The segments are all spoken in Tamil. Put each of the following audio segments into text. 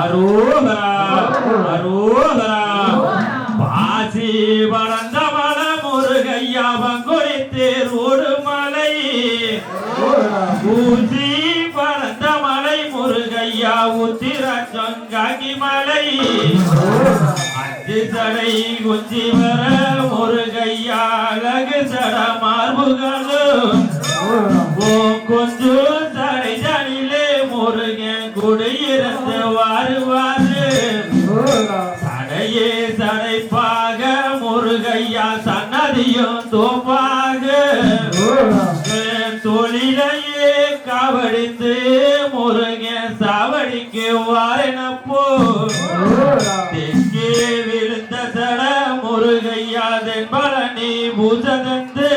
அரோகரா அரோகரா பாசி வளர்ந்த மல முருகையா பங்குறித்து ஒரு மலை. பூசி வளர்ந்த மலை முருகையா உத்திர சொங்காகி மலை அஞ்சு தடை குஞ்சி வர முருகையா அழகு சட மார்புகளும் கொஞ்சம் வருவாரு தடையே தடைப்பாக முருகையா சன்னதியும் தோப்பாக. தொழிலையே கவடித்து முருகன் சாவடிக்கு வாரினப்போ. தெற்கே விழுந்த சட முருகையா தென்பழனி பூசதந்து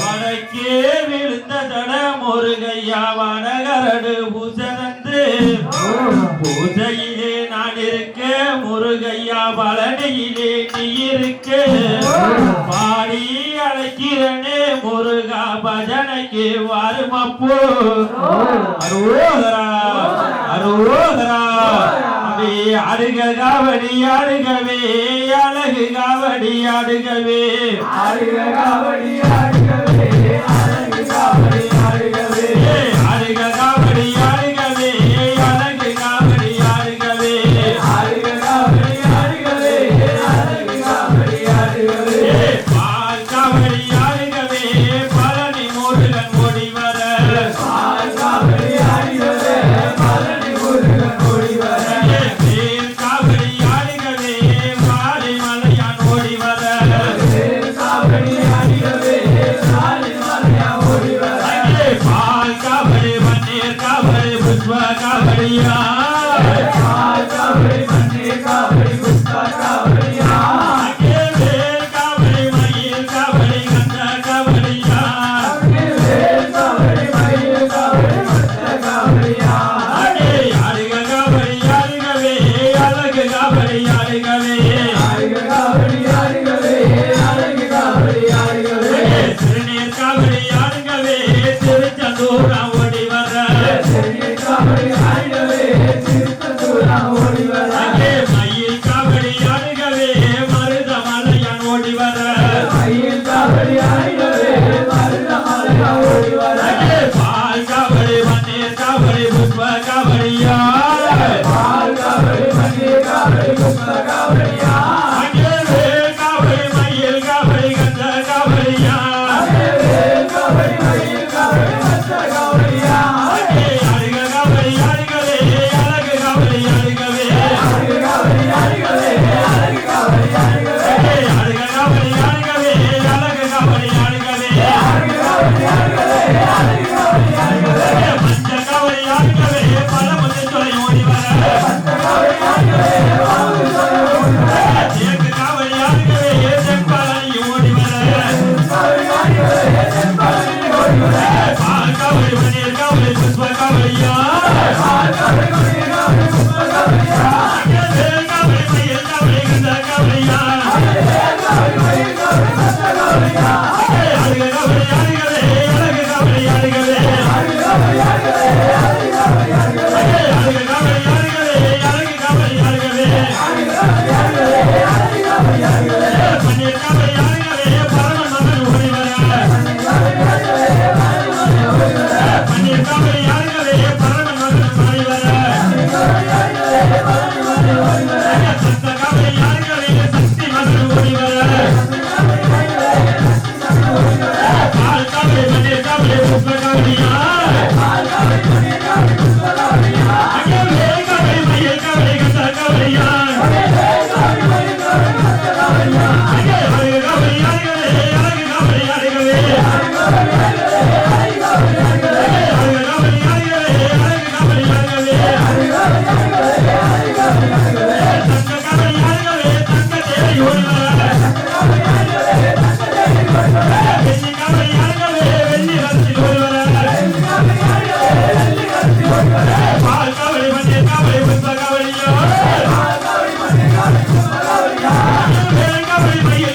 வடக்கே விழுந்த சட முருகையா வடகர பூஜையிலே நான் இருக்க முருகையா பழனியிலே நீ இருக்க. பாடி அழைக்கிறனே முருகா பஜனைக்கு வாருமப்போ. அருவோதரா அருவோதரா அவே அருக காவடி அருகவே அழகு காவடி அருகவே. அருக காவடி भैया का भाई मन्ने का भाई Yeah. Hey! எங்க